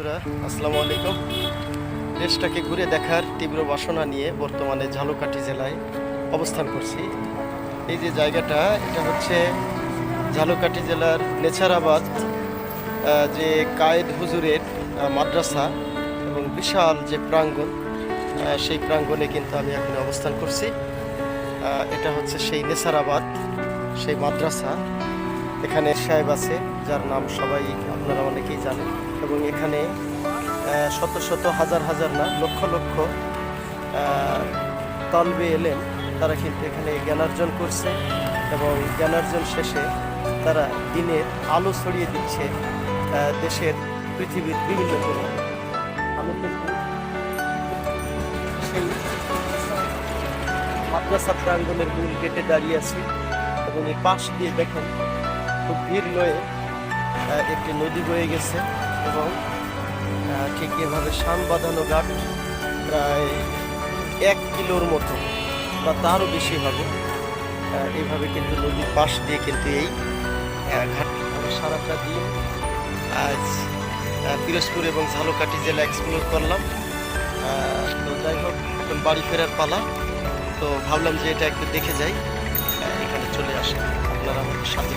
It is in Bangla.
বন্ধুরা, আসসালামু আলাইকুম। দেশটাকে ঘুরে দেখার তীব্র বাসনা নিয়ে বর্তমানে ঝালকাঠি জেলায় অবস্থান করছি। এই যে জায়গাটা, এটা হচ্ছে ঝালকাঠি জেলার নেছারাবাদ যে কায়েদ হুজুরের মাদ্রাসা এবং বিশাল যে প্রাঙ্গণ সেই প্রাঙ্গণে কিন্তু আমি এখন অবস্থান করছি। এটা হচ্ছে সেই নেছারাবাদ, সেই মাদ্রাসা। এখানে সাহেব আছে, যার নাম সবাই আপনারা অনেকেই জানেন। এবং এখানে শত শত হাজার হাজার না, লক্ষ লক্ষ তলবে এলেন তারা কিন্তু এখানে জ্ঞানার্জন করছে এবং জ্ঞানার্জন শেষে তারা দিনের আলো ছড়িয়ে দিচ্ছে দেশের পৃথিবীর বিভিন্ন কোণে। সেই মাদ্রাসা প্রাঙ্গনের মূল গেটে দাঁড়িয়ে আছি এবং এই পাশ দিয়ে দেখেন খুব ভিড় লয়ে একটি নদী বয়ে গেছে এবং ঠিক এভাবে শান বাঁধানো ঘাট প্রায় এক কিলোর মতো, বা তারও বেশি হবে। এইভাবে কিন্তু নদীর পাশ দিয়ে কিন্তু এই ঘাটটি সারাটা দিন আজ পিরোজপুর এবং ঝালকাঠি জেলা এক্সপ্লোর করলাম। তো যাই হোক, এখন বাড়ি ফেরার পালা। তো ভাবলাম যে এটা একটু দেখে যাই। এখানে চলে আসে। আপনারা আমার সাথে